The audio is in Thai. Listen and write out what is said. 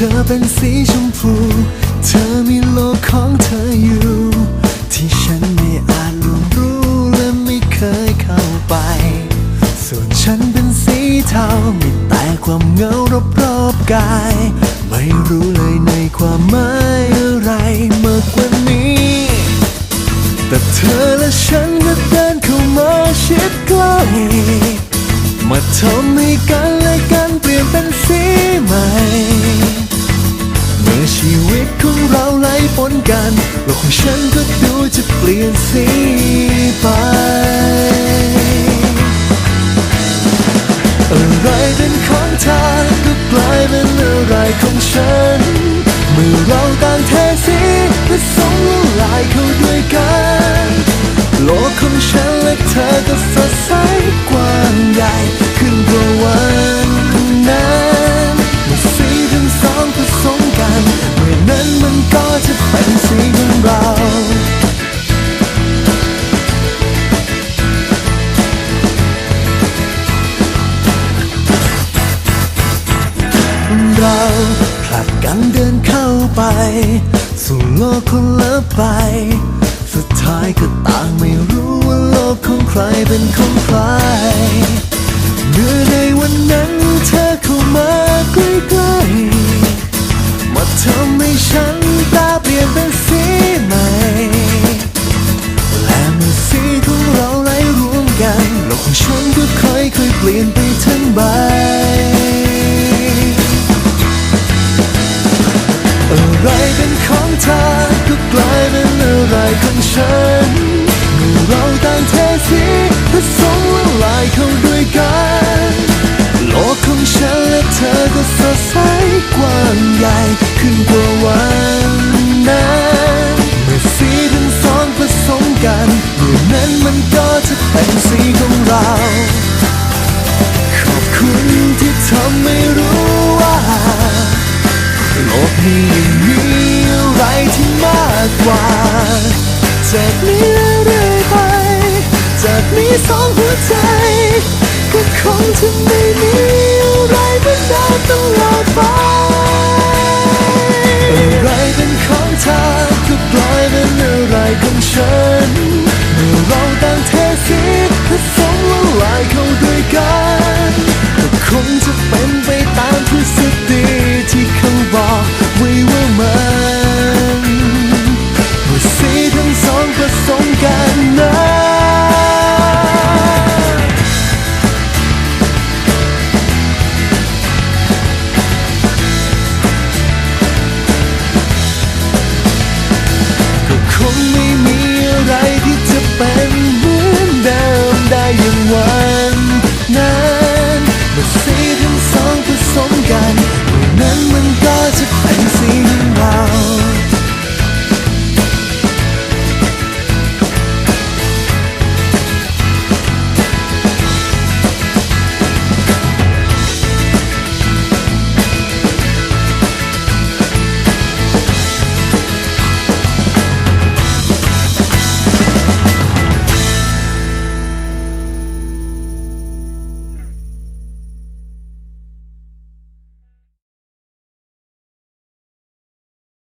ธอเป็นสีชมพู เธอมีโลกของเธออยู่ ที่ฉันไม่อาจรู้และไม่เคยเข้าไป ส่วนฉันเป็นสีเทามีแต่ความเหงารอบๆกาย ไม่รู้เลยในความหมายอะไรมากกว่านี้ แต่เธอและฉันก็เดินเข้ามาชิดใกล้มาทำให้กัน ชีวิตของเราไหลปนกันโลกของฉันก็ดูจะเปลี่ยนสีไป สู่โลกคนละไปสุดท้ายก็ต่างไม่รู้ว่าโลกของใครเป็นของใครเมื่อในวันนั้นเธอเข้ามาใกล้ๆมาทำให้ฉันแปลเปลี่ยนเป็นสีใหม่และเมื่อสีของเราไหลรวมกันโลกของฉันก็ค่อยๆเปลี่ยนไปทั้งใบ อะไรของฉันเมื่อเราต่างเทสีผสมละลายเข้าด้วยกัน โลกของฉันและเธอก็สดใสกว้างใหญ่ขึ้นกว่าวันนั้นเมื่อสีทั้งสองผสมกันเมื่อนั้นมันก็จะเป็นสีของเรา ขอบคุณที่ทำให้รู้ว่าโลกนี้ ก็ค